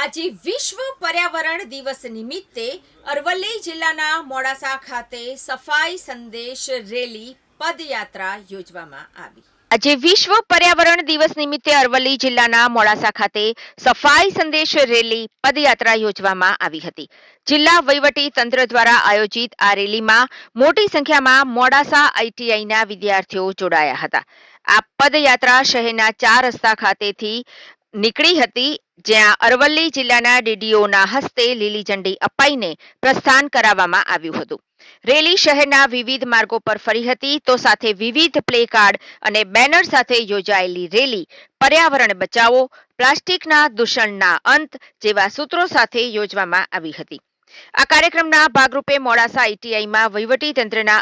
આજે વિશ્વ પર્યાવરણ દિવસ નિમિત્તે અરવલ્લી જિલ્લાના મોડાસા ખાતે સફાઈ સંદેશ રેલી પદયાત્રા યોજવામાં આવી. આજે વિશ્વ પર્યાવરણ દિવસ નિમિત્તે અરવલ્લી જિલ્લાના મોડાસા ખાતે સફાઈ સંદેશ રેલી પદયાત્રા યોજવામાં આવી હતી. જિલ્લા વહીવટી તંત્ર દ્વારા આયોજિત આ રેલીમાં મોટી સંખ્યામાં મોડાસા આઈટીઆઈના વિદ્યાર્થીઓ જોડાયા હતા. આ પદયાત્રા શહેરના ચાર રસ્તા ખાતેથી નીકળી હતી, જ્યાં અરવલ્લી જિલ્લાના ડીડીઓના હસ્તે લીલી ઝંડી અપાઈને પ્રસ્થાન કરાવવામાં આવ્યું હતું. રેલી શહેરના વિવિધ માર્ગો પર ફરી હતી, તો સાથે વિવિધ પ્લે કાર્ડ અને બેનર સાથે યોજાયેલી રેલી, પર્યાવરણ બચાવો, પ્લાસ્ટિકના દૂષણના અંત જેવા સૂત્રો સાથે યોજવામાં આવી હતી. આ કાર્યક્રમના ભાગરૂપે મોડાસા આઈટીઆઈમાં વહીવટી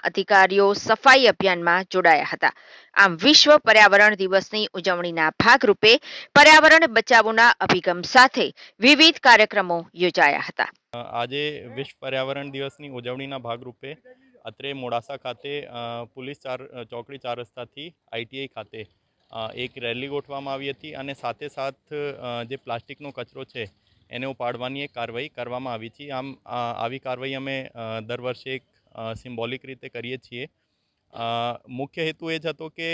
અધિકારીઓ સફાઈ અભિયાનમાં જોડાયા હતા. આમ વિશ્વ પર્યાવરણ દિવસની ઉજવણીના ભાગરૂપે પર્યાવરણ બચાવોના અભિગમ સાથે વિવિધ કાર્યક્રમો યોજાયા હતા. આજે વિશ્વ પર્યાવરણ દિવસની ઉજવણીના ભાગરૂપે અત્રે મોડાસા ખાતે પોલીસ ચાર ચોકડી ચાર રસ્તાથી આઈટીઆઈ ખાતે એક રેલી ગોઠવવામાં આવી હતી અને સાથે સાથ જે પ્લાસ્ટિકનો કચરો છે એને ઉપાડવાની એક કાર્યવાહી કરવામાં આવી છે આમ આવી કાર્યવાહી અમે દર વર્ષે એક સિમ્બોલિક રીતે કરીએ છીએ. મુખ્ય હેતુ એ જ હતો કે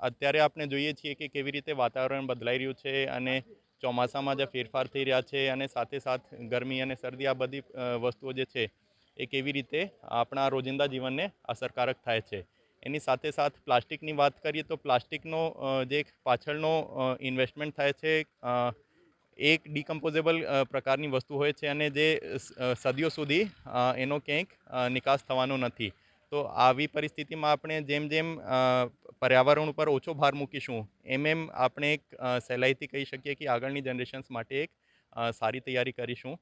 અત્યારે આપણે જોઈએ છીએ કે કેવી રીતે વાતાવરણ બદલાઈ રહ્યું છે અને ચોમાસામાં જે ફેરફાર થઈ રહ્યા છે અને સાથે સાથ ગરમી અને શરદી આ બધી વસ્તુઓ જે છે એ કેવી રીતે આપણા રોજિંદા જીવનને અસરકારક થાય છે. એની સાથે સાથ પ્લાસ્ટિકની વાત કરીએ તો પ્લાસ્ટિકનો જે પાછળનો ઇન્વેસ્ટમેન્ટ થાય છે એક ડિકમ્પોઝેબલ પ્રકારની વસ્તુ હોય છે અને જે સદીઓ સુધી એનો ક્યાંક નિકાસ થવાનો નથી. તો આવી પરિસ્થિતિમાં આપણે જેમ જેમ પર્યાવરણ ઉપર ઓછો ભાર મૂકીશું, એમ એમ આપણે એક સહેલાઈથી કહી શકીએ કે આગળની જનરેશન્સ માટે એક સારી તૈયારી કરીશું.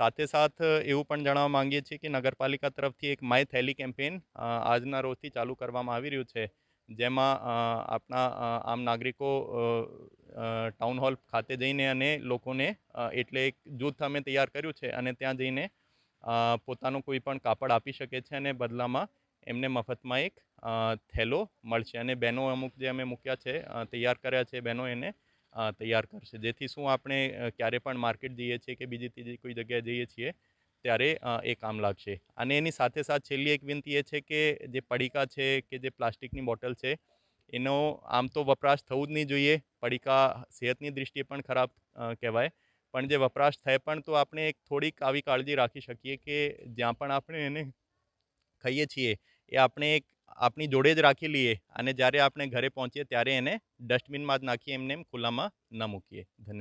સાથે સાથ, એવું પણ જણાવવા માંગીએ છીએ કે નગરપાલિકા તરફથી એક માય થેલી કેમ્પેન આજના રોજથી ચાલુ કરવામાં આવી રહ્યું છે. જેમાં આપણા આમ નાગરિકો ટાઉન હોલ ખાતે જઈને અને લોકોને એટલે એક જૂથ અમે તૈયાર કર્યું છે અને ત્યાં જઈને પોતાનું કોઈ પણ કાપડ આપી શકે છે અને બદલામાં એમને મફતમાં એક થેલો મળશે અને બહેનો અમુક જે અમે મૂક્યા છે તૈયાર કર્યા છે, બહેનો એને તૈયાર કરશે. જેથી શું આપણે ક્યારે પણ માર્કેટ જઈએ છીએ કે બીજી ત્રીજી કોઈ જગ્યાએ જઈએ છીએ, ત્યારે એ કામ લાગશે. અને એની સાથે સાથ છેલ્લી એક વિનંતી એ છે કે જે પડીકા છે કે જે પ્લાસ્ટિકની બોટલ છે એનો આમ તો વપરાશ થવું જ નહીં જોઈએ. પડીકા સેહતની દૃષ્ટિએ પણ ખરાબ કહેવાય. પણ જે વપરાશ થાય પણ તો આપણે એક થોડીક આવી કાળજી રાખી શકીએ કે જ્યાં પણ આપણે એને ખાઈએ છીએ, એ આપણે એક આપણી જોડે જ રાખી લઈએ અને જ્યારે આપણે ઘરે પહોંચીએ ત્યારે એને ડસ્ટબિનમાં જ નાખીએ એમને એમ ખુલ્લામાં ન મૂકીએ. ધન્યવાદ.